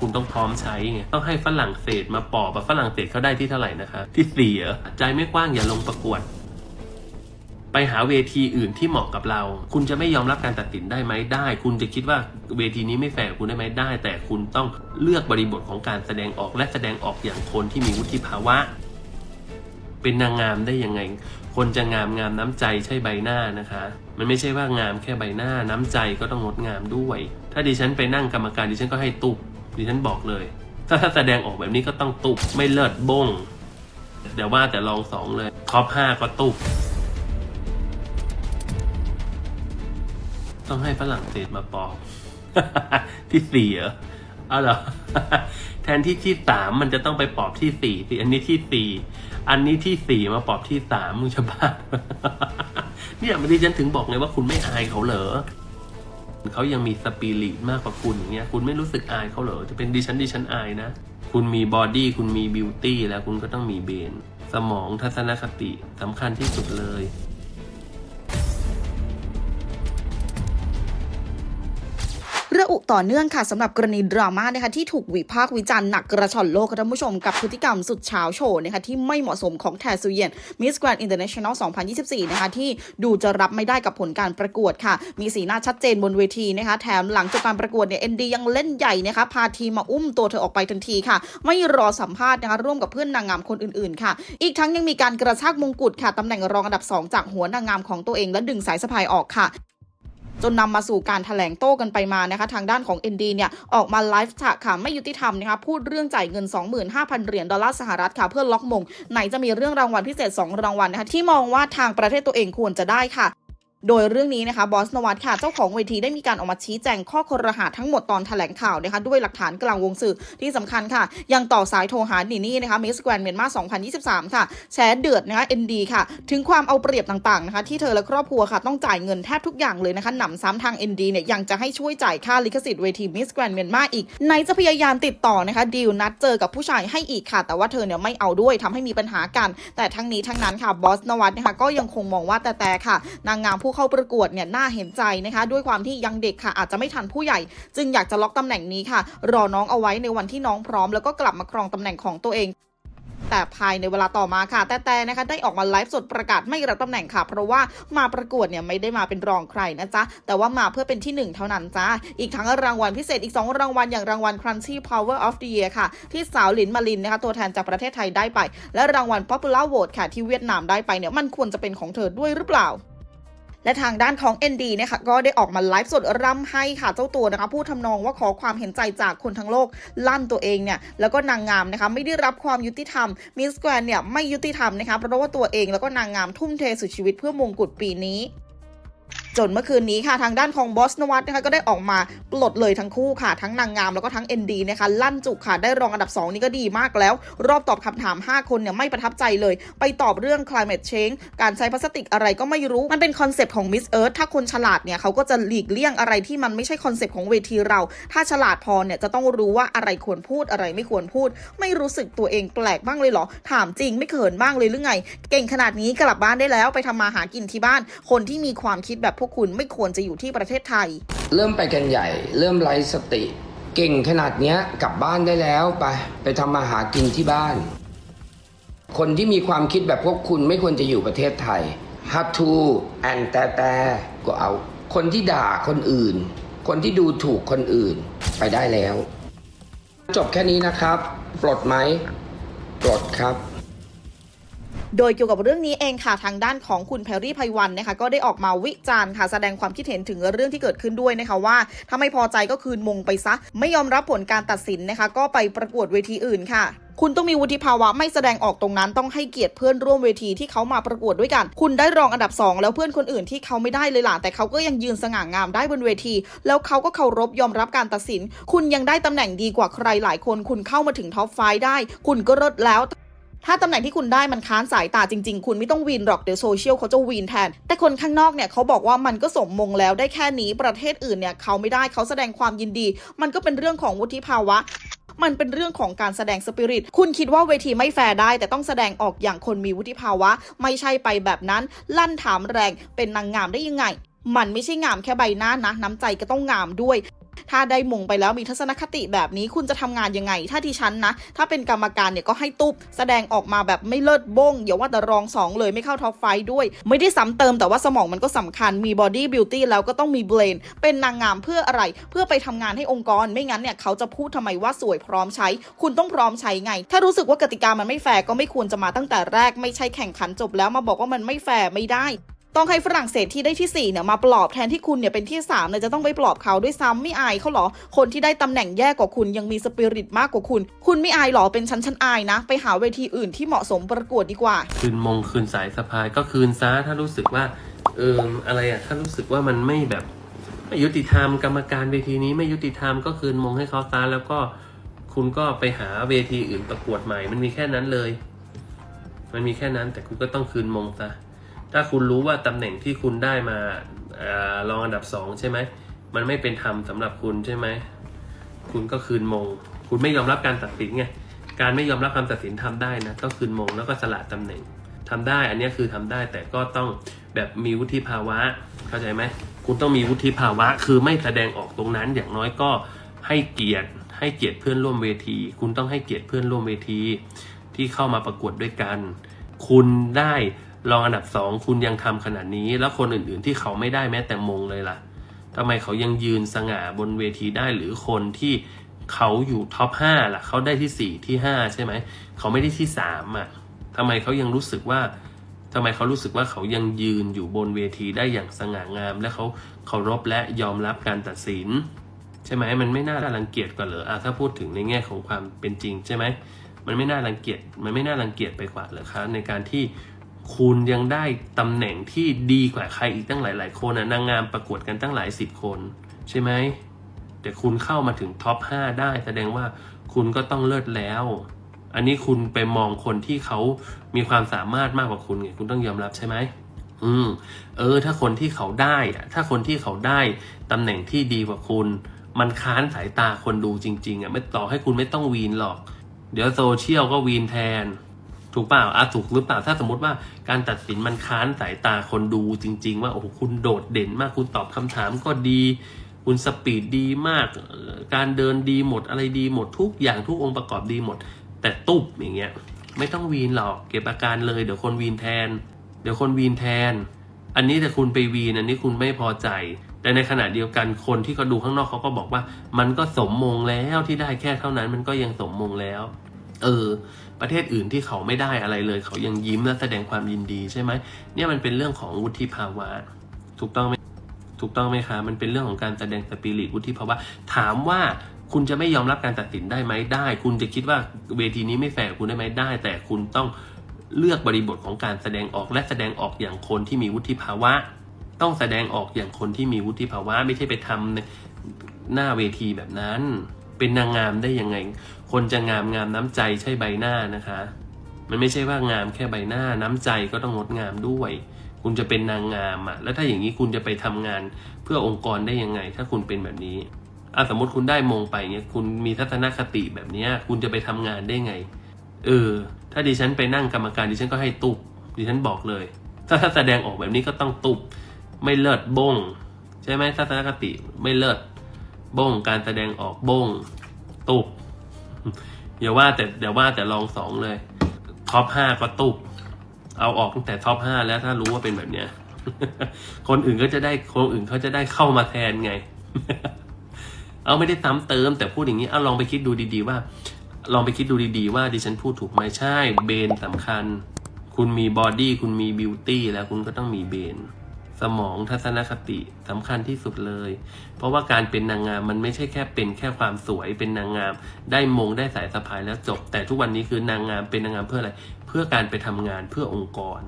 คุณต้องพร้อมใช้ไงต้องให้ฝรั่งเศสมาปอบฝรั่งเศสเขาได้ที่เท่าไหร่นะคะ ที่สี่เหรอใจไม่กว้างอย่าลงประกวด ไปหาเวทีอื่นที่เหมาะกับเรา คุณจะไม่ยอมรับการตัดสินได้ไหมได้ คุณจะคิดว่าเวทีนี้ไม่แฟร์กับคุณได้ไหมได้ แต่คุณต้องเลือกบริบทของการแสดงออกและแสดงออกอย่างคนที่มีวุฒิภาวะ เป็นนางงามได้ยังไง คนจะงามงามน้ำใจใช่ใบหน้านะคะมันไม่ใช่ว่างามแค่ใบหน้าน้ำใจก็ต้องงดงามด้วย ถ้าดิฉันไปนั่งกรรมการดิฉันก็ให้ตุบ ดิฉันบอกเลย ถ้าถ้าแสดงออกแบบนี้ก็ต้องตุบไม่เลิศบงเดี๋ยวว่าแต่ลองสองเลยท็อปห้าก็ตุบต้องให้ฝรั่งเศสมาปอกที่สี่เหรอเอาเหรอแทนที่ที่สามมันจะต้องไปปอบที่สี่สิอันนี้ที่สี่อันนี้ที่สี่มาปอบที่สามมึงจะบ้าเนี่ยมันดิฉันถึงบอกไงว่าคุณไม่อายเขาเหรอ เขายังมีสปิริตมากกว่าคุณอย่างเงี้ยคุณไม่รู้สึกอายเขาเหรอจะเป็นดิฉันดิฉันอายนะ คุณมีบอดี้คุณมีบิวตี้แล้วคุณก็ต้องมีเบน สมองทัศนคติสำคัญที่สุดเลย ต่อเนื่องค่ะสำหรับกรณีดราม่านะคะที่ถูกวิพากษ์วิจารณ์หนักกระชอนโลกท่านผู้ชมกับพฤติกรรมสุดเช้าโชนะคะที่ไม่เหมาะสมของแทซูเยนมิสแกรนด์อินเตอร์เนชั่นแนล2024 นะคะที่ดูจะรับไม่ได้กับผลการประกวดค่ะ มีสีหน้าชัดเจนบนเวทีนะคะแถมหลังจากการประกวดเนี่ยเอ็นดียังเล่นใหญ่นะคะพาทีมมาอุ้มตัวเธอออกไปทันทีค่ะ ไม่รอสัมภาษณ์นะคะร่วมกับเพื่อนนางงามคนอื่นๆค่ะ อีกทั้งยังมีการกระชากมงกุฎค่ะตำแหน่งรองอันดับสองจากหัวนางงามของตัวเองและดึงสายสะพายออกค่ะ จนนำมาสู่การถแถลงโต้กันไปมานะคะ ทางด้านของ ND เนี่ยออกมาไลฟ์ฉะค่ะไม่ยุติธรรมนะคะพูดเรื่องจ่ายเงิน 25,000 เหรียญดอลลาร์สหรัฐค่ะเพื่อล็อกมงไหนจะมีเรื่องรางวัลพิเศษ 2 รางวัลนะคะที่มองว่าทางประเทศตัวเองควรจะได้ค่ะ โดยเรื่องนี้นะคะบอสนวัตค่ะเจ้าของเวทีได้มีการออกมาชี้แจงข้อครหาทั้งหมดตอนแถลงข่าวนะคะด้วยหลักฐานกลางวงสื่อที่สำคัญค่ะ ยังต่อสายโทรหาหนีนี่นะคะมิสแกรนเมียนมา2023 ค่ะ แชร์เดือดนะคะ ND ค่ะ ถึงความเอาเปรียบต่างๆนะคะที่เธอและครอบครัวค่ะต้องจ่ายเงินแทบทุกอย่างเลยนะคะหนำซ้ำทาง ND เนี่ยยังจะให้ช่วยจ่ายค่าลิขสิทธิ์เวทีมิสแกรนเมียนมาอีกไหนจะพยายามติดต่อนะคะดีลนัดเจอกับผู้ชายให้อีกค่ะ แต่ว่าเธอเนี่ยไม่เอาด้วยทำให้มีปัญหากัน แต่ทั้งนี้ทั้งนั้นค่ะบอสนวัตนะคะก็ยังคงมองว่าแต่แต่ค่ะนางงามผู้เข้าประกวดเนี่ยน่าเห็นใจนะคะ ด้วยความที่ยังเด็กค่ะ อาจจะไม่ทันผู้ใหญ่ จึงอยากจะล็อกตำแหน่งนี้ค่ะ รอน้องเอาไว้ในวันที่น้องพร้อม แล้วก็กลับมาครองตำแหน่งของตัวเองแต่ภายในเวลาต่อมาค่ะ แต่แต่นะคะได้ออกมาไลฟ์สดประกาศไม่รับตำแหน่งค่ะ เพราะว่ามาประกวดเนี่ยไม่ได้มาเป็นรองใครนะจ๊ะ แต่ว่ามาเพื่อเป็นที่หนึ่งเท่านั้นจ้าอีกทั้งรางวัลพิเศษอีก 2 รางวัลอย่างรางวัล Crunchy Power of the Year ค่ะ ที่สาวหลินมาลินนะคะ ตัวแทนจากประเทศไทยได้ไป และรางวัล Popular Vote ค่ะที่เวียดนามได้ไปเนี่ยมันควรจะเป็นของเธอด้วยหรือเปล่า และทางด้านของ ND เนี่ยค่ะก็ได้ออกมาไลฟ์สดร่ำให้ค่ะเจ้าตัวนะคะพูดทำนองว่าขอความเห็นใจจากคนทั้งโลกลั่นตัวเองเนี่ยแล้วก็นางงามนะคะไม่ได้รับความยุติธรรมมิสแกรนเนี่ยไม่ยุติธรรมนะคะเพราะว่าตัวเองแล้วก็นางงามทุ่มเทสุดชีวิตเพื่อมงกุฎปีนี้ จนเมื่อคืนนี้ค่ะทางด้านของบอสนวัตนะคะก็ได้ออกมาปลดเลยทั้งคู่ค่ะ ทั้งนางงามแล้วก็ทั้ง ND นะคะลั่นจุกค่ะได้รองอันดับ 2 นี่ก็ดีมากแล้ว รอบตอบคำถาม 5 คนเนี่ยไม่ประทับใจเลย ไปตอบเรื่อง climate change การใช้พลาสติกอะไรก็ไม่รู้ มันเป็นคอนเซปต์ของ Miss Earth ถ้าคนฉลาดเนี่ยเขาก็จะหลีกเลี่ยงอะไรที่มันไม่ใช่คอนเซปต์ของเวทีเรา ถ้าฉลาดพอเนี่ยจะต้องรู้ว่าอะไรควรพูดอะไรไม่ควรพูด ไม่รู้สึกตัวเองแปลกบ้างเลยเหรอถามจริงไม่เขินบ้างเลยหรือไง เก่งขนาดนี้กลับบ้านได้แล้วไปทำมาหากินที่บ้าน คนที่มีความคิดแบบพวกคุณไม่ควรจะอยู่ที่ประเทศไทย เริ่มไปกันใหญ่ เริ่มไร้สติ เก่งขนาดเนี้ยกลับบ้านได้แล้วไป ไปทำมาหากินที่บ้าน คนที่มีความคิดแบบพวกคุณไม่ควรจะอยู่ประเทศไทยฮัตทูแอนแต่แต่ก็เอา คนที่ด่าคนอื่น คนที่ดูถูกคนอื่นไปได้แล้ว จบแค่นี้นะครับ ปลดไหม ปลดครับ โดยเกี่ยวกับเรื่องนี้เองค่ะทางด้านของคุณแพรรี่ไพวันนะคะก็ได้ออกมาวิจารณ์ค่ะแสดงความคิดเห็นถึงเรื่องที่เกิดขึ้นด้วยนะคะว่าถ้าไม่พอใจก็คืนมงไปซะ ไม่ยอมรับผลการตัดสินนะคะ ก็ไปประกวดเวทีอื่นค่ะคุณต้องมีวุฒิภาวะไม่แสดงออกตรงนั้นต้องให้เกียรติเพื่อนร่วมเวทีที่เขามาประกวดด้วยกัน คุณได้รองอันดับ 2 แล้วเพื่อนคนอื่นที่เขาไม่ได้เลยล่ะแต่เขาก็ยังยืนสง่างามได้บนเวที แล้วเขาก็เคารพยอมรับการตัดสิน คุณยังได้ตำแหน่งดีกว่าใครหลายคน คุณเข้ามาถึงท็อปไฟได้ คุณก็เลิศแล้ว ถ้าตำแหน่งที่คุณได้มันค้านสายตาจริง ๆ คุณไม่ต้องวีนหรอกเดี๋ยวโซเชียลเขาจะวีนแทน แต่คนข้างนอกเนี่ยเขาบอกว่ามันก็สมมงแล้วได้แค่นี้ประเทศอื่นเนี่ยเขาไม่ได้เขาแสดงความยินดี มันก็เป็นเรื่องของวุฒิภาวะมันเป็นเรื่องของการแสดงสปิริต คุณคิดว่าเวทีไม่แฟร์ได้ แต่ต้องแสดงออกอย่างคนมีวุฒิภาวะ ไม่ใช่ไปแบบนั้น ลั่นถามแรงเป็นนางงามได้ยังไง มันไม่ใช่งามแค่ใบหน้านะ น้ำใจก็ต้องงามด้วย ถ้าได้มงไปแล้วมีทัศนคติแบบนี้คุณจะทำงานยังไง ถ้าที่ฉันนะ ถ้าเป็นกรรมการเนี่ยก็ให้ตุ๊บแสดงออกมาแบบไม่เลิศบงอย่าว่าแต่รองสองเลยไม่เข้าท็อปไฟด้วย ไม่ได้ซ้ำเติมแต่ว่าสมองมันก็สำคัญมีบอดี้บิวตี้แล้วก็ต้องมีเบรนเป็นนางงามเพื่ออะไร เพื่อไปทำงานให้องค์กรไม่งั้นเนี่ยเขาจะพูดทำไมว่าสวยพร้อมใช้ คุณต้องพร้อมใช้ไง ถ้ารู้สึกว่ากติกามันไม่แฟร์ก็ไม่ควรจะมาตั้งแต่แรกไม่ใช่แข่งขันจบแล้วมาบอกว่ามันไม่แฟร์ไม่ได้ ต้องให้ฝรั่งเศสที่ได้ที่4เนี่ยมาปลอบแทนที่คุณเนี่ยเป็นที่3เนี่ยจะต้องไปปลอบเขาด้วยซ้ำไม่อายเขาเหรอ คนที่ได้ตำแหน่งแย่กว่าคุณยังมีสปิริตมากกว่าคุณ คุณไม่อายเหรอเป็นฉันฉันอายนะ ไปหาเวทีอื่นที่เหมาะสมประกวดดีกว่า คืนมงคืนสายสะพายก็คืนซะถ้ารู้สึกว่าเอออะไรอะถ้ารู้สึกว่ามันไม่แบบไม่ยุติธรรมกรรมการเวทีนี้ไม่ยุติธรรมก็คืนมงให้เขาซะแล้วก็คุณก็ไปหาเวทีอื่นประกวดใหม่ มันมีแค่นั้นเลย มันมีแค่นั้นแต่คุณก็ต้องคืนมงซะ ถ้าคุณรู้ว่าตำแหน่งที่คุณได้มาอรองอันดับสองใช่ไหม มันไม่เป็นธรรมสำหรับคุณใช่ไหม คุณก็คืนมง คุณไม่ยอมรับการตัดสินไง การไม่ยอมรับคำตัดสินทำได้นะต้องคืนมงแล้วก็สละตำแหน่งทำได้ อันนี้คือทำได้แต่ก็ต้องแบบมีวุฒิภาวะ เข้าใจไหม คุณต้องมีวุฒิภาวะ คือไม่แสดงออกตรงนั้นอย่างน้อยก็ให้เกียรติ ให้เกียรติเพื่อนร่วมเวที คุณต้องให้เกียรติเพื่อนร่วมเวที ที่เข้ามาประกวดด้วยกัน คุณได้ รองอันดับสองคุณยังทำขนาดนี้ แล้วคนอื่นๆที่เขาไม่ได้แม้แต่มงเลยล่ะทำไมเขายังยืนสง่าบนเวทีได้หรือคนที่เขาอยู่ท็อปห้าล่ะเขาได้ที่สี่ที่ห้าใช่ไหมเขาไม่ได้ที่สามอะทำไมเขายังรู้สึกว่าทำไมเขารู้สึกว่าเขายังยืนอยู่บนเวทีได้อย่างสง่างาม และเขาเคารพและยอมรับการตัดสิน ใช่ไหมมันไม่น่ารังเกียจกว่าเหรออะถ้าพูดถึงในแง่ของความเป็นจริงใช่ไหมมันไม่น่ารังเกียจมันไม่น่ารังเกียจไปกว่าเหรอคะในการที่ คุณยังได้ตำแหน่งที่ดีกว่าใครอีกตั้งหลาย ๆ คนนะนางงามประกวดกันตั้งหลายสิบคน ใช่ไหมแต่คุณเข้ามาถึงท็อป5ได้ แสดงว่าคุณก็ต้องเลิศแล้ว อันนี้คุณไปมองคนที่เขามีความสามารถมากกว่าคุณไงคุณต้องยอมรับใช่ไหมอืม เออ ถ้าคนที่เขาได้อะถ้าคนที่เขาได้ตำแหน่งที่ดีกว่าคุณ มันค้านสายตาคนดูจริง ๆอะไม่ต่อให้คุณไม่ต้องวีนหรอก เดี๋ยวโซเชียลก็วีนแทน ถูกเปล่าอะถูกหรือเปล่าถ้าสมมติว่าการตัดสินมันค้านสายตาคนดูจริง ๆ ว่าโอ้โหคุณโดดเด่นมากคุณตอบคำถามก็ดี คุณสปีดดีมาก การเดินดีหมดอะไรดีหมดทุกอย่างทุกองค์ประกอบดีหมด แต่ตุ๊บอย่างเงี้ยไม่ต้องวีนหรอกเก็บอาการเลยเดี๋ยวคนวีนแทน เดี๋ยวคนวีนแทน อันนี้แต่คุณไปวีนอันนี้คุณไม่พอใจแต่ในขณะเดียวกันคนที่เขาดูข้างนอกเขาก็บอกว่า มันก็สมมงแล้วที่ได้แค่เท่านั้นมันก็ยังสมมงแล้ว เออ ประเทศอื่นที่เขาไม่ได้อะไรเลย เขายังยิ้มและแสดงความยินดีใช่ไหมเนี่ยมันเป็นเรื่องของวุฒิภาวะ ถูกต้องไหมถูกต้องไหมคะมันเป็นเรื่องของการแสดงสปิริตวุฒิภาวะถามว่าคุณจะไม่ยอมรับการตัดสินได้ไหมได้ คุณจะคิดว่าเวทีนี้ไม่แฟร์กับคุณได้ไหมได้ แต่คุณต้องเลือกบริบทของการแสดงออกและแสดงออกอย่างคนที่มีวุฒิภาวะ ต้องแสดงออกอย่างคนที่มีวุฒิภาวะ ไม่ใช่ไปทำในหน้าเวทีแบบนั้น เป็นนางงามได้ยังไง คนจะงามงามน้ำใจใช่ใบหน้านะคะ มันไม่ใช่ว่างามแค่ใบหน้าน้ำใจก็ต้องงดงามด้วย คุณจะเป็นนางงามอะแล้วถ้าอย่างนี้คุณจะไปทำงานเพื่อองค์กรได้ยังไง ถ้าคุณเป็นแบบนี้อะสมมติคุณได้มงไปเนี่ยคุณมีทัศนคติแบบนี้คุณจะไปทำงานได้ไง เออ ถ้าดิฉันไปนั่งกรรมการดิฉันก็ให้ตุบดิฉันบอกเลย ถ้าถ้าแสดงออกแบบนี้ก็ต้องตุบไม่เลิศบงใช่ไหมทัศนคติไม่เลิศบงการแสดงออกบงตุบ อย่าว่าแต่อย่าว่าแต่รองสองเลยท็อปห้าก็ตุบเอาออกตั้งแต่ท็อปห้าแล้วถ้ารู้ว่าเป็นแบบเนี้ย คนอื่นก็จะได้คนอื่นเขาจะได้เข้ามาแทนไง เอาไม่ได้ซ้ำเติม แต่พูดอย่างนี้เอาลองไปคิดดูดีๆว่า ลองไปคิดดูดีๆว่าดิฉันพูดถูกไหมใช่ เบนสำคัญ คุณมีบอดี้คุณมีบิวตี้แล้วคุณก็ต้องมีเบน สมองทัศนคติสำคัญที่สุดเลย เพราะว่าการเป็นนางงามมันไม่ใช่แค่เป็นแค่ความสวยเป็นนางงาม ได้มงได้สายสะพายแล้วจบ แต่ทุกวันนี้คือนางงามเป็นนางงามเพื่ออะไร เพื่อการไปทำงานเพื่อองค์กร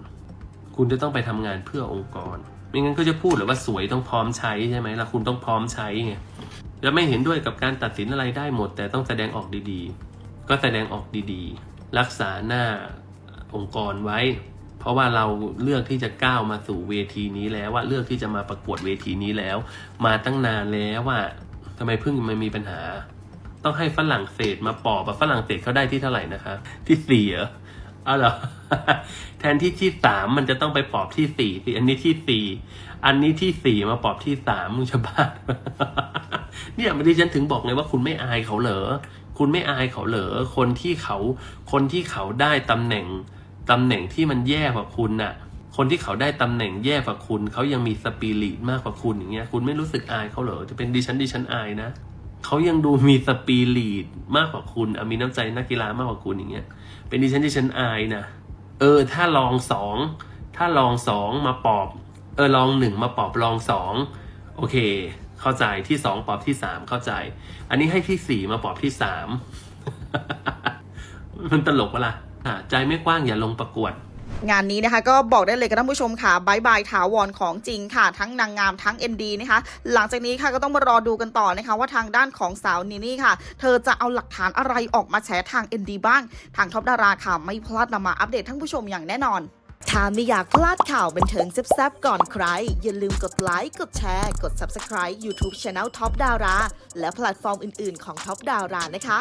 คุณจะต้องไปทำงานเพื่อองค์กรไม่งั้นก็จะพูดหรือว่าสวยต้องพร้อมใช้ใช่ไหมล่ะคุณต้องพร้อมใช้ไงจะไม่เห็นด้วยกับการตัดสินอะไรได้หมด แต่ต้องแสดงออกดีๆ ก็แสดงออกดีๆ รักษาหน้าองค์กรไว้ เพราะว่าเราเลือกที่จะก้าวมาสู่เวทีนี้แล้วว่าเลือกที่จะมาประกวดเวทีนี้แล้ว มาตั้งนานแล้วว่าทำไมเพิ่งมามีปัญหา ต้องให้ฝรั่งเศสมาปอบฝรั่งเศสเขาได้ที่เท่าไหร่นะคะ ที่สี่เหรอเอาเหรอแทนที่ที่สามมันจะต้องไปปอบที่สี่สิอันนี้ที่สี่อันนี้ที่สี่มาปอบที่สามมึงจะบ้าเนี่ยมันที่ฉันถึงบอกไงว่าคุณไม่อายเขาเหรอคุณไม่อายเขาเหรอคนที่เขาคนที่เขาได้ตำแหน่ง ตำแหน่งที่มันแย่กว่าคุณน่ะ คนที่เขาได้ตำแหน่งแย่กว่าคุณ เขายังมีสปิริตมากกว่าคุณอย่างเงี้ย คุณไม่รู้สึกอายเขาเหรอ จะเป็นดิฉันดิฉันอายนะ เขายังดูมีสปิริตมากกว่าคุณ มีน้ำใจนักกีฬามากกว่าคุณอย่างเงี้ย เป็นดิฉันดิฉันอายนะ เออ ถ้าลองสอง ถ้าลองสองมาปอบ เออ ลองหนึ่งมาปอบลองสอง โอเค เข้าใจ ที่สองปอบที่สามเข้าใจ อันนี้ให้ที่สี่มาปอบที่สาม มันตลกปะละ่ะ ใจไม่กว้างอย่าลงประกวดงานนี้นะคะก็บอกได้เลยกับท่านผู้ชมค่ะบายบายถาวรของจริงค่ะ ทั้งนางงามทั้ง ND นะคะ หลังจากนี้ค่ะก็ต้องมารอดูกันต่อนะคะ ว่าทางด้านของสาวนีนี่ค่ะ เธอจะเอาหลักฐานอะไรออกมาแฉทาง ND บ้าง ทางท็อปดาราค่ะ ไม่พลาดนำมาอัปเดตท่านผู้ชมอย่างแน่นอนถ้าไม่อยากพลาดข่าวบันเทิงแซ่บๆก่อนใคร อย่าลืมกดไลค์ กดแชร์ กด Subscribe YouTube Channel Top Dara และแพลตฟอร์มอื่นๆของ Top Dara นะคะ